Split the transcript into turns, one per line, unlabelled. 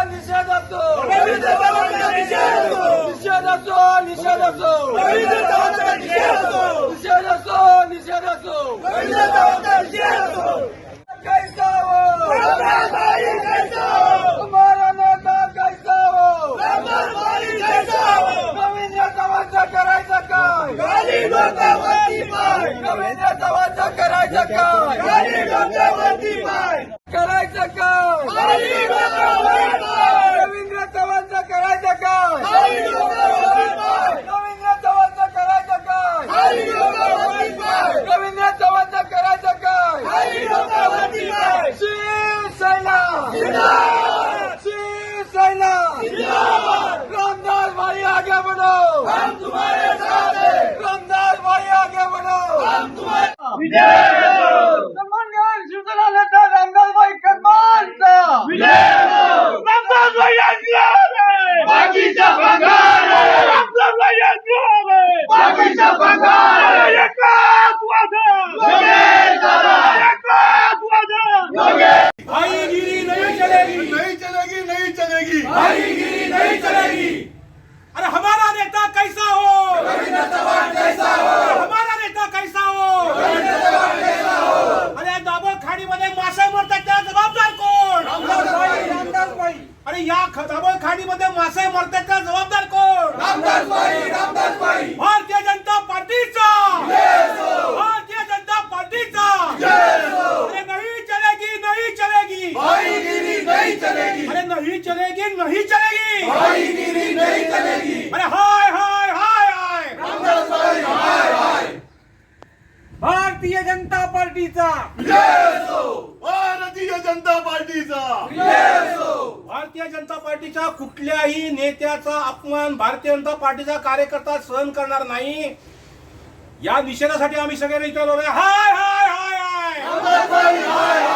निषेध असो निषेध असो निषेध असो निषेध असो निषेध असो कैसा हो तुम्हारा नेता कैसा हो नवीन नेतावांचं करायचं काय नवीन नेतावांचं करायचं काय शिवसेना रामदास भाई आगे बढ़ो रामदास भाई आगे बढ़ो सन्माननीय शिवसेना नेता रामदास भाई कदमांचा रामदास भाई रामदास भाई
बाकीचा भंगार
एकाच वादन
योगेश दादा
एकाच वादन
योगेश
भाईगिरी नहीं चलेगी
नहीं चलेगी नहीं चलेगी
भाईगिरी नहीं चलेगी अरे हमारा नेता कैसा हो?
रवींद्र कैसा हो?
हमारा नेता कैसा हो?
रवींद्र चव्हाण कैसा हो?
अरे दाभोळ खाडीमध्ये मासे मरतात त्याला जबाबदार कोण?
रामदास भाई
अरे या दाभोळ खाडीमध्ये मासे मरतात त्याला जबाबदार कोण?
रामदास भाई रामदास भाई!
भारतीय जनता पार्टीचा! भारतीय जनता पार्टीचा! अरे नहीं चलेगी नहीं चलेगी
भाईगिरी नहीं चलेगी
नहीं चलेगी नहीं चलेगी।
नहीं चलेगी।
अरे हाय हाय हाय हाय।
हाय हाय।
भारतीय जनता पार्टीचा।
भारतीय जनता पार्टीचा।
भारतीय जनता पार्टीच्या कुठल्याही नेत्याचा अपमान भारतीय जनता पार्टीचा कार्यकर्ता सहन करणार नाही. या निषेधासाठी आम्ही सगळे इथे आहे. हाय हाय हाय हाय.
रामदास भाई हाय।